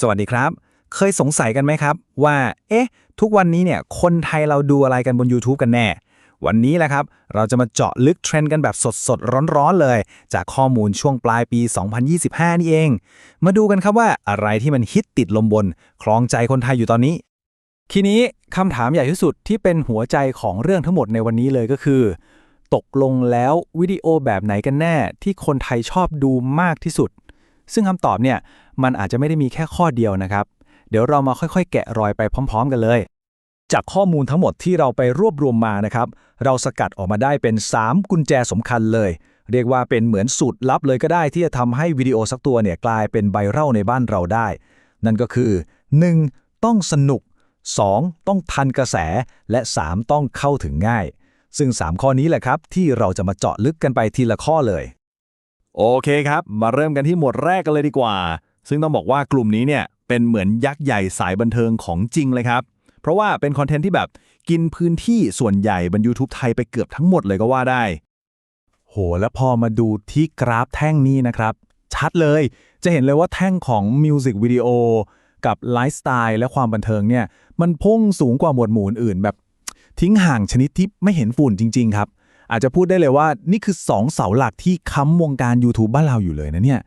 สวัสดีครับ เคยสงสัยกันไหมครับ ว่า เอ๊ะ ทุกวันนี้เนี่ย คนไทยเราดูอะไรกันบน YouTube กันแน่ วันนี้แหละครับ เราจะมาเจาะลึกเทรนด์กันแบบสดๆ ร้อนๆ เลย จากข้อมูลช่วงปลายปี 2025 นี่เอง มาดูกันครับว่าอะไรที่มันฮิตติดลมบน คลองใจคนไทยอยู่ตอนนี้ ทีนี้คำถามใหญ่ที่สุดที่เป็นหัวใจของเรื่องทั้งหมดในวันนี้เลยก็คือ ตกลงแล้ววิดีโอแบบไหนกันแน่ที่คนไทยชอบดูมากที่สุด ซึ่งคำตอบเนี่ยมันอาจจะไม่ได้มีแค่ข้อเดียวนะครับ เดี๋ยวเรามาค่อยๆ แกะรอยไปพร้อม ๆ กันเลย จากข้อมูลทั้งหมดที่เราไปรวบรวมมานะครับ เราสกัดออกมาได้เป็น 3 กุญแจสำคัญเลย เรียกว่าเป็นเหมือนสูตรลับเลยก็ได้ที่จะทำให้วิดีโอสักตัวเนี่ยกลายเป็นไวรัลในบ้านเราได้ นั่นก็คือ 1. ต้องสนุก 2. ต้องทันกระแส และ 3. ต้องเข้าถึงง่าย ซึ่ง 3 ข้อนี้แหละครับ ที่เราจะมาเจาะลึกกันไปทีละข้อเลย โอเคครับ มาเริ่มกันที่หมวดแรกกันเลยดีกว่า ซึ่งต้องบอกว่ากลุ่มนี้เนี่ยเป็นเหมือนยักษ์ใหญ่สายบันเทิงของจริงเลยครับ เพราะว่าเป็นคอนเทนต์ที่แบบกินพื้นที่ส่วนใหญ่บน YouTube ไทยไปเกือบทั้งหมดเลยก็ว่าได้ โห แล้วพอมาดูที่กราฟแท่งนี้นะครับ ชัดเลย จะเห็นเลยว่าแท่งของมิวสิกวิดีโอกับไลฟ์สไตล์และความบันเทิงเนี่ย มันพุ่งสูงกว่าหมวดหมู่อื่นแบบทิ้งห่างชนิดที่ไม่เห็นฝุ่นจริง ๆ ครับ อาจจะพูดได้เลยว่านี่คือ 2 เสาหลักที่ค้ำวงการ YouTube บ้านเราอยู่เลยนะเนี่ย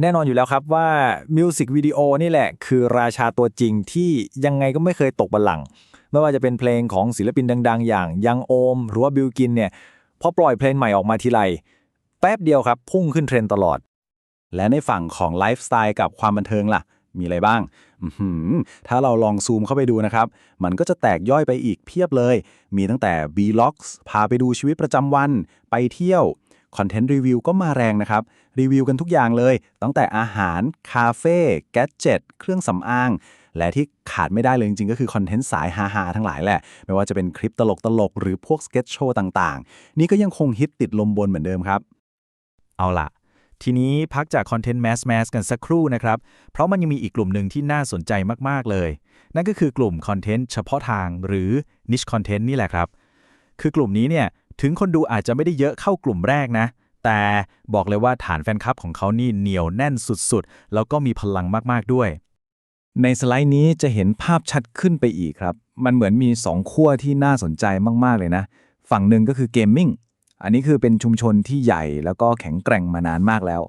แน่นอนอยู่แล้วครับว่ามิวสิกวิดีโอนี่แหละ คือราชาตัวจริงที่ยังไงก็ไม่เคยตกบัลลังก์ไม่ว่าจะเป็นเพลงของศิลปินดัง ๆ อย่างยังโอม หรือว่าบิลกินเนี่ยพอปล่อยเพลงใหม่ออกมาทีไรแป๊บเดียวครับ พุ่งขึ้นเทรนด์ตลอด และในฝั่งของไลฟ์สไตล์กับความบันเทิงล่ะ มีอะไรบ้าง ถ้าเราลองซูมเข้าไปดูนะครับ มันก็จะแตกย่อยไปอีกเพียบเลย มีตั้งแต่ Vlogs พาไปดูชีวิตประจำวัน ไปเที่ยวคอนเทนต์รีวิวก็มาแรงนะครับ รีวิวกันทุกอย่างเลย ตั้งแต่อาหาร คาเฟ่ แกดเจ็ตเครื่องสำอาง และที่ขาดไม่ได้เลยจริง ๆ ก็คือคอนเทนต์สายฮาๆ ทั้งหลายแหละ ไม่ว่าจะเป็นคลิปตลกๆ หรือพวกสเก็ตโชว์ต่างๆ นี่ก็ยังคงฮิตติดลมบนเหมือนเดิมครับ เอาล่ะ ทีนี้พักจากคอนเทนต์แมสแมสกันสักครู่นะครับ เพราะมันยังมีอีกกลุ่มหนึ่งที่น่าสนใจมาก ๆ เลย นั่นก็คือกลุ่มคอนเทนต์เฉพาะทางหรือ niche content นี่แหละครับ คือกลุ่มนี้เนี่ยถึงคนดูอาจจะไม่ได้เยอะเข้ากลุ่มแรกนะ แต่บอกเลยว่าฐานแฟนคลับของเขานี่เหนียวแน่นสุดๆ แล้วก็มีพลังมากๆด้วย ในสไลด์นี้จะเห็นภาพชัดขึ้นไปอีกครับ มันเหมือนมี 2 ขั้วที่น่าสนใจมากๆเลยนะ ฝั่งหนึ่งก็คือเกมมิ่ง อันนี้คือเป็นชุมชนที่ใหญ่แล้วก็แข็งแกร่งมานานมากแล้ว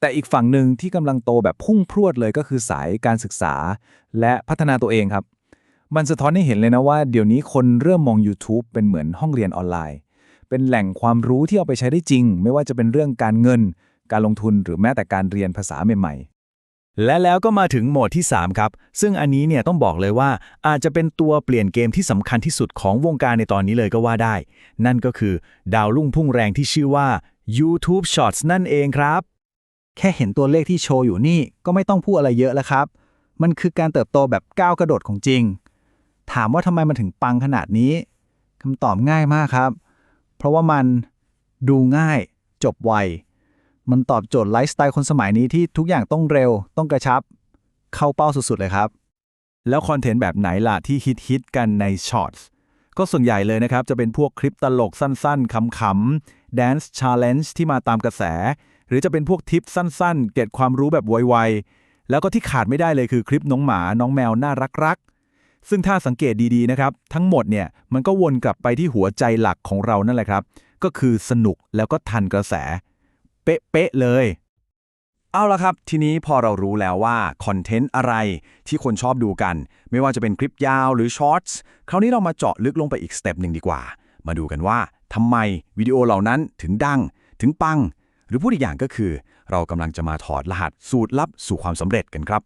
แต่อีกฝั่งหนึ่งที่กำลังโตแบบพุ่งพรวดเลยก็คือสายการศึกษา และพัฒนาตัวเองครับ มันสะท้อนให้เห็นเลยนะว่าเดี๋ยวนี้คนเริ่มมอง YouTube เป็นเหมือนห้องเรียนออนไลน์ เป็นแหล่งความรู้ที่เอาไปใช้ได้จริง ไม่ว่าจะเป็นเรื่องการเงิน การลงทุนหรือแม้แต่การเรียนภาษาใหม่ๆ และแล้วก็มาถึงโหมดที่ 3 ครับ ซึ่งอันนี้เนี่ยต้องบอกเลยว่าอาจจะเป็นตัวเปลี่ยนเกมที่สำคัญที่สุดของวงการในตอนนี้เลยก็ว่าได้ นั่นก็คือดาวรุ่งพุ่งแรงที่ชื่อว่า YouTube Shorts นั่นเองครับ แค่เห็นตัวเลขที่โชว์อยู่นี่ก็ไม่ต้องพูดอะไรเยอะแล้วครับ มันคือการเติบโตแบบก้าวกระโดดของจริง ถามว่าทำไมมันถึงปังขนาดนี้คำตอบง่ายมากครับ เพราะว่ามันดูง่าย จบไว มันตอบโจทย์ไลฟ์สไตล์คนสมัยนี้ที่ทุกอย่างต้องเร็ว ต้องกระชับ เข้าเป้าสุดๆเลยครับ แล้วคอนเทนต์แบบไหนล่ะที่ฮิตฮิตๆกันในช็อตก็ส่วนใหญ่เลยนะครับ จะเป็นพวกคลิปตลกสั้นๆขำๆ Dance Challenge ที่มาตามกระแส หรือจะเป็นพวกทิปสั้นๆ เก็บความรู้แบบไวๆ แล้วก็ที่ขาดไม่ได้เลยคือคลิปน้องหมา น้องแมวน่ารักๆ ซึ่งถ้าสังเกตดีๆนะครับ ทั้งหมดเนี่ยมันก็วนกลับไปที่หัวใจหลักของเรานั่นแหละครับ ก็คือสนุกแล้วก็ทันกระแส เป๊ะๆเลย เอาละครับ ทีนี้พอเรารู้แล้วว่าคอนเทนต์อะไรที่คนชอบดูกัน ไม่ว่าจะเป็นคลิปยาวหรือช็อตส์คราวนี้เรามาเจาะลึกลงไปอีกสเต็ปหนึ่งดีกว่า มาดูกันว่าทำไมวิดีโอเหล่านั้นถึงดัง ถึงปัง หรือพูดอีกอย่างก็คือ เรากำลังจะมาถอดรหัสสูตรลับสู่ความสำเร็จกันครับ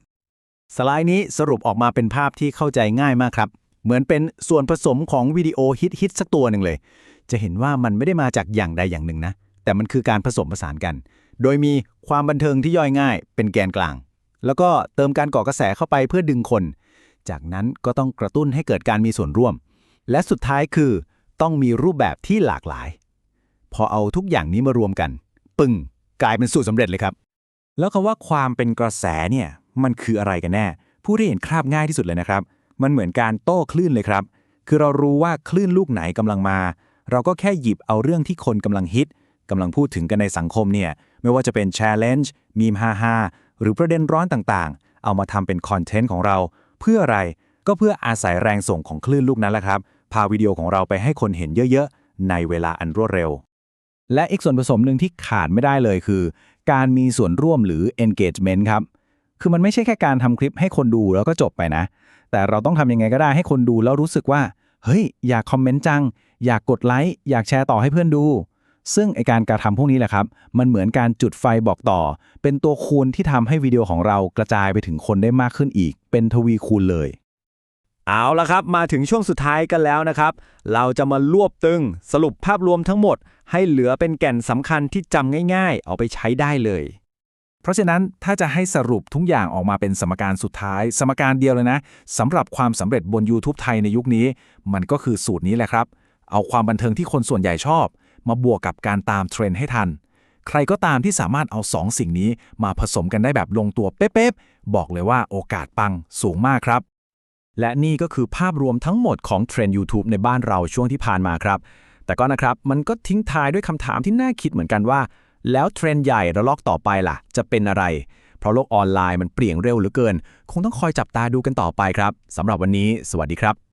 สไลด์นี้สรุปออกมาเป็นภาพที่เข้าใจง่ายมากครับ เหมือนเป็นส่วนผสมของวิดีโอฮิตฮิตๆสักตัวหนึ่งเลย จะเห็นว่ามันไม่ได้มาจากอย่างใดอย่างหนึ่งนะ แต่มันคือการผสมผสานกัน โดยมีความบันเทิงที่ย่อยง่าย เป็นแกนกลาง แล้วก็เติมการก่อกระแสเข้าไปเพื่อดึงคน จากนั้นก็ต้องกระตุ้นให้เกิดการมีส่วนร่วม และสุดท้ายคือ ต้องมีรูปแบบที่หลากหลาย พอเอาทุกอย่างนี้มารวมกัน ปึ้งกลายเป็นสูตรสำเร็จเลยครับ แล้วคำว่าความเป็นกระแสเนี่ยมันคืออะไรกันแน่ ผู้ที่เห็นคราบง่ายที่สุดเลยนะครับ มันเหมือนการโต้คลื่นเลยครับ คือเรารู้ว่าคลื่นลูกไหนกำลังมา เราก็แค่หยิบเอาเรื่องที่คนกำลังฮิต กำลังพูดถึงกันในสังคมเนี่ยไม่ว่าจะเป็น challenge มีมฮาฮาหรือประเด็นร้อนต่างๆ เอามาทำเป็นคอนเทนต์ของเรา เพื่ออะไรก็เพื่ออาศัยแรงส่งของคลื่นลูกนั้นแหละครับ พาวิดีโอของเราไปให้คนเห็นเยอะๆ ในเวลาอันรวดเร็ว และอีกส่วนผสมหนึ่งที่ขาดไม่ได้เลยคือ การมีส่วนร่วมหรือ engagement ครับ คือมันไม่ใช่แค่การทำคลิปให้คนดูแล้วก็จบไปนะ แต่เราต้องทำยังไงก็ได้ให้คนดูแล้วรู้สึกว่า เฮ้ย อยากคอมเมนต์จัง อยากกดไลค์ อยากแชร์ต่อให้เพื่อนดู ซึ่งไอการกระทำพวกนี้แหละครับ มันเหมือนการจุดไฟบอกต่อ เป็นตัวคูณที่ทำให้วิดีโอของเรากระจายไปถึงคนได้มากขึ้นอีก เป็นทวีคูณเลย เอาละครับ มาถึงช่วงสุดท้ายกันแล้วนะครับ เราจะมารวบตึงสรุปภาพรวมทั้งหมด ให้เหลือเป็นแก่นสำคัญที่จำง่ายๆ เอาไปใช้ได้เลย เพราะฉะนั้นถ้าจะให้สรุปทุกอย่างออกมาเป็นสมการสุดท้าย สมการเดียวเลยนะสำหรับความสำเร็จบน YouTube ไทยในยุคนี้ มันก็คือสูตรนี้แหละครับ เอาความบันเทิงที่คนส่วนใหญ่ชอบ มาบวกกับการตามเทรนด์ให้ทัน ใครก็ตามที่สามารถเอาสองสิ่งนี้มาผสมกันได้แบบลงตัวเป๊ะๆบอกเลยว่าโอกาสปังสูงมากครับ และนี่ก็คือภาพรวมทั้งหมดของเทรนด์ YouTube ในบ้านเราช่วงที่ผ่านมาครับ แต่ก็นะครับมันก็ทิ้งท้ายด้วยคำถามที่น่าคิดเหมือนกันว่า แล้วเทรนด์ใหญ่ระลอกต่อไปล่ะ จะเป็นอะไรเพราะโลกออนไลน์มันเปลี่ยนเร็วเหลือเกิน คงต้องคอยจับตาดูกันต่อไปครับ สำหรับวันนี้ สวัสดีครับ